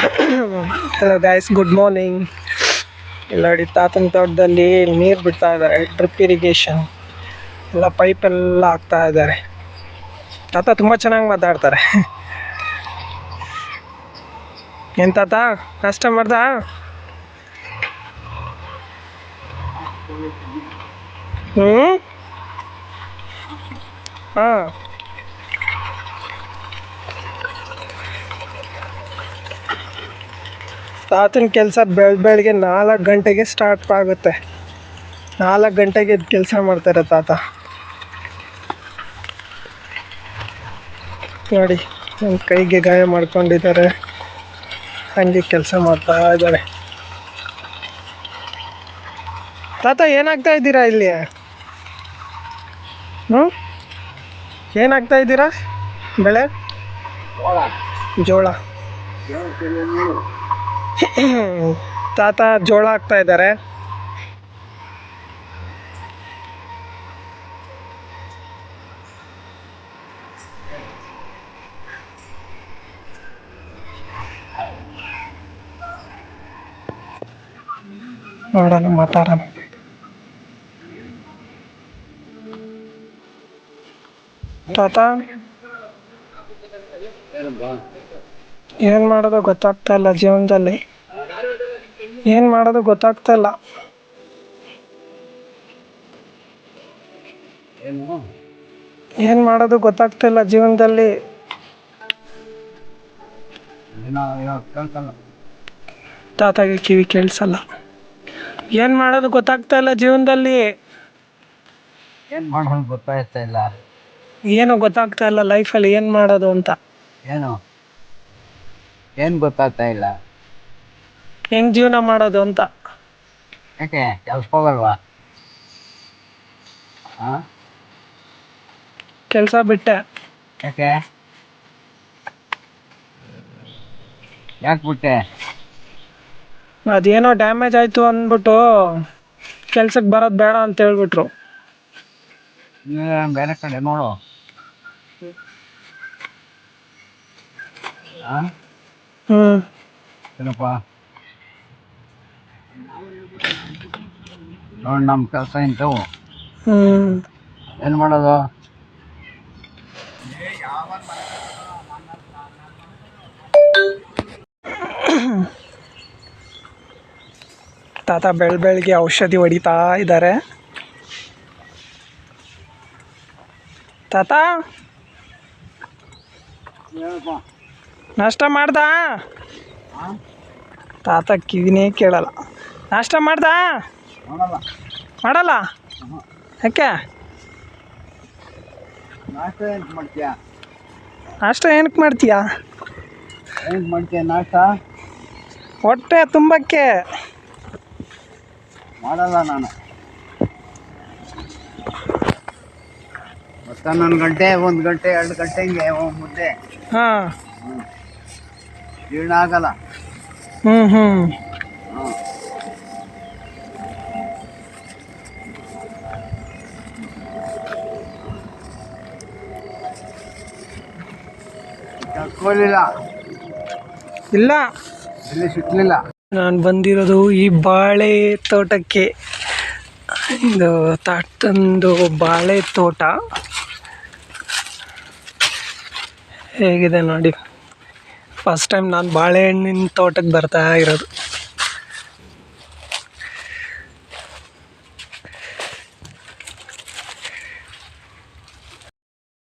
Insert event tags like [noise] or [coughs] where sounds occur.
Hello guys good morning ಇಲ್ಲ, ನೋಡಿ, ತಾತನ ತೋಟದಲ್ಲಿ ನೀರು ಬಿಡ್ತಾ ಇದ್ದಾರೆ. ಡ್ರಿಪ್ ಇರಿಗೇಷನ್ ಎಲ್ಲ ಪೈಪ್ ಎಲ್ಲ ಹಾಕ್ತಾ ಇದ್ದಾರೆ. ತಾತ ತುಂಬ ಚೆನ್ನಾಗಿ ಮಾತಾಡ್ತಾರೆ. ಏನು ತಾತ? ಕಸ್ಟಮರ್ದಾ ಹ್ಞೂ ಹಾಂ. ತಾತನ ಕೆಲಸ ಬೆಳ ಬೆಳಗ್ಗೆ ನಾಲ್ಕು ಗಂಟೆಗೆ ಸ್ಟಾರ್ಟ್ ಆಗುತ್ತೆ. ನಾಲ್ಕು ಗಂಟೆಗೆ ಎದ್ದು ಕೆಲಸ ಮಾಡ್ತಾರೆ ತಾತ. ನೋಡಿ ನನ್ನ ಕೈಗೆ ಗಾಯ ಮಾಡ್ಕೊಂಡಿದ್ದಾರೆ. ಹಂಗೆ ಕೆಲಸ ಮಾಡ್ತಾ ಇದ್ದಾರೆ ತಾತ, ಏನಾಗ್ತಾ ಇದ್ದೀರಾ ಇಲ್ಲಿ? ಹ್ಞೂ ಏನಾಗ್ತಾ ಇದ್ದೀರಾ? ಬೆಳೆ? ಜೋಳ. [coughs] ತಾತ ಜೋಳ ಹಾಕ್ತಾ ಇದ್ದಾರೆ. ನೋಡೋಣ ಮಾತಾಡೋಣ. ತಾತ? ಏನು ಮಾಡೋದು ಗೊತ್ತಾಗ್ತಾ ಇಲ್ಲ ಜೀವನದಲ್ಲಿ. ಏನು ಮಾಡೋದು ಗೊತ್ತಾಗ್ತಾ ಇಲ್ಲ. ಏನು? ಮಾಡೋದು ಗೊತ್ತಾಗ್ತಾ ಇಲ್ಲ ಜೀವನದಲ್ಲಿ. ತಾತಾಗೆ ಕಿವಿ ಕೇಳಿಸಲ್ಲ. ಏನು ಮಾಡೋದು ಗೊತ್ತಾಗ್ತಾ ಇಲ್ಲ ಜೀವನದಲ್ಲಿ. ಏನು ಮಾಡೋದು ಗೊತ್ತಾಗ್ತಾ ಇಲ್ಲ? ಏನು ಗೊತ್ತಾಗ್ತಾ ಇಲ್ಲ ಲೈಫಲ್ಲಿ ಏನು ಮಾಡೋದು ಅಂತ. ಏನು? ಏನು ಗೊತ್ತಾಗ್ತಾ ಇಲ್ಲ? ಹೆಂಗ್ ಜೀವನ ಮಾಡೋದು ಅಂತ. ಯಾಕೆ? ಕೆಲ್ಸಕ್ಕೆ ಹೋಗಲ್ವಾ ಹಾ ಕೆಲಸ ಬಿಟ್ಟೆ. ಯಾಕೆ? ಯಾಕೆ ಬಿಟ್ಟೆ? ಅದೇನೋ ಡ್ಯಾಮೇಜ್ ಆಯ್ತು ಅಂದ್ಬಿಟ್ಟು ಕೆಲ್ಸಕ್ಕೆ ಬರೋದು ಬೇಡ ಅಂತ ಹೇಳ್ಬಿಟ್ರು. ನೀನ್ ಬೇರೆ ಕಡೆ ನೋಡು. ಹಾ ಹ್ಞೂ ಏನಪ್ಪ? ನೋಡಿ ನಮ್ಮ ಕೆಲಸ ಇಂಥವು ಏನು ಮಾಡೋದು? ತಾತ ಬೆಳ ಬೆಳಗ್ಗೆ ಔಷಧಿ ಹೊಡಿತಾ ಇದ್ದಾರೆ ತಾತ? ನಷ್ಟ ಮಾಡ್ದ? ತಾತ ಕಿವಿನೇ ಕೇಳಲ್ಲ. ನಾಷ್ಟ ಮಾಡ್ದ? ಮಾಡಲ್ಲ. ಯಾಕೆ? ನಾಷ್ಟ ಏನು ಮಾಡ್ತೀಯಾ? ನಾಷ್ಟ ಏನಕ್ಕೆ ಮಾಡ್ತೀಯಾ? ಮಾಡ್ತೀಯ ನಾಷ್ಟ? ಹೊಟ್ಟೆ ತುಂಬಕ್ಕೆ. ಮಾಡಲ್ಲ ನಾನು. ಮತ್ತೆ ಹನ್ನೊಂದು ಗಂಟೆ ಒಂದು ಗಂಟೆ ಎರಡು ಗಂಟೆ ಹಿಂಗೆ ಮುದ್ದೆ ಹಾಂ. ಜೀರ್ಣ ಆಗಲ್ಲ. ಹ್ಞೂ ಹ್ಞೂ ಇಲ್ಲ. ಎಲ್ಲಿ ನಾನು ಬಂದಿರೋದು ಈ ಬಾಳೆ ತೋಟಕ್ಕೆ. ಇದು ತಾಟಂದು ಬಾಳೆ ತೋಟ. ಹೇಗಿದೆ ನೋಡಿ. ಫಸ್ಟ್ ಟೈಮ್ ನಾನು ಬಾಳೆಹಣ್ಣಿನ ತೋಟಕ್ಕೆ ಬರ್ತಾ ಇರೋದು.